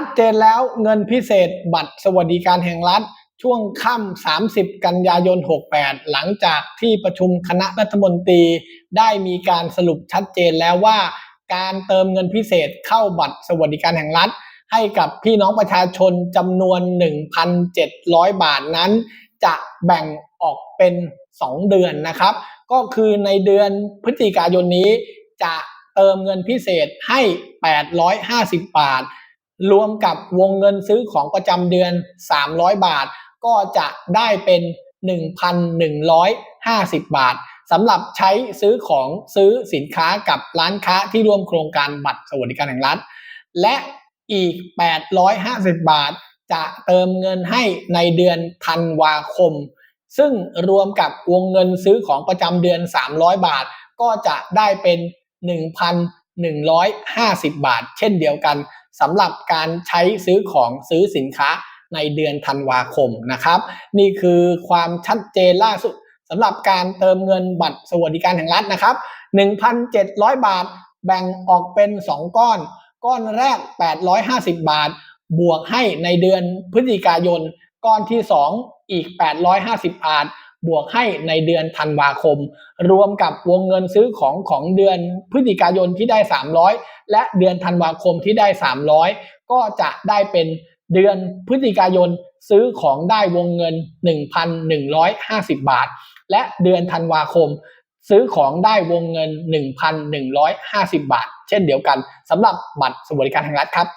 ชัดเจนแล้วเงินพิเศษบัตรสวัสดิการแห่งรัฐ ช่วงค่ำ 30 กันยายน 68 หลังจากที่ประชุมคณะรัฐมนตรีได้มีการสรุปชัดเจนแล้วว่า การเติมเงินพิเศษเข้าบัตรสวัสดิการแห่งรัฐ ให้กับพี่น้องประชาชนจำนวน 1,700 บาทนั้น จะแบ่งออกเป็น 2 เดือนนะครับ ก็คือในเดือนพฤศจิกายนนี้จะเติมเงินพิเศษให้ 850 บาท รวมกับวงเงินซื้อของประจำเดือน 300 บาท ก็จะได้เป็น 1,150 บาทสำหรับใช้ซื้อของซื้อสินค้ากับร้านค้าที่ร่วมโครงการบัตรสวัสดิการแห่งรัฐ และอีก 850 บาท จะเติมเงินให้ในเดือนธันวาคม ซึ่งรวมกับวงเงินซื้อของประจำเดือน 300 บาท ก็จะได้เป็น 1,150 บาท เช่นเดียวกัน สำหรับการใช้ซื้อของซื้อสินค้าในเดือนธันวาคมนะครับ นี่คือความชัดเจนล่าสุดสำหรับการเติมเงินบัตรสวัสดิการแห่งรัฐนะครับ 1,700 บาท แบ่งออกเป็น 2 ก้อน ก้อนแรก 850 บาท บวกให้ในเดือนพฤศจิกายน ก้อนที่ 2 อีก 850 บาท บวกให้ในเดือนธันวาคม รวมกับวงเงินซื้อของของเดือนพฤศจิกายนที่ได้ 300 และเดือนธันวาคมที่ได้ 300 ก็จะได้เป็นเดือนพฤศจิกายนซื้อของได้วงเงิน 1,150 บาท และเดือนธันวาคม ซื้อของได้วงเงิน 1,150 บาท เช่นเดียวกันสำหรับบัตรสวัสดิการแห่งรัฐครับ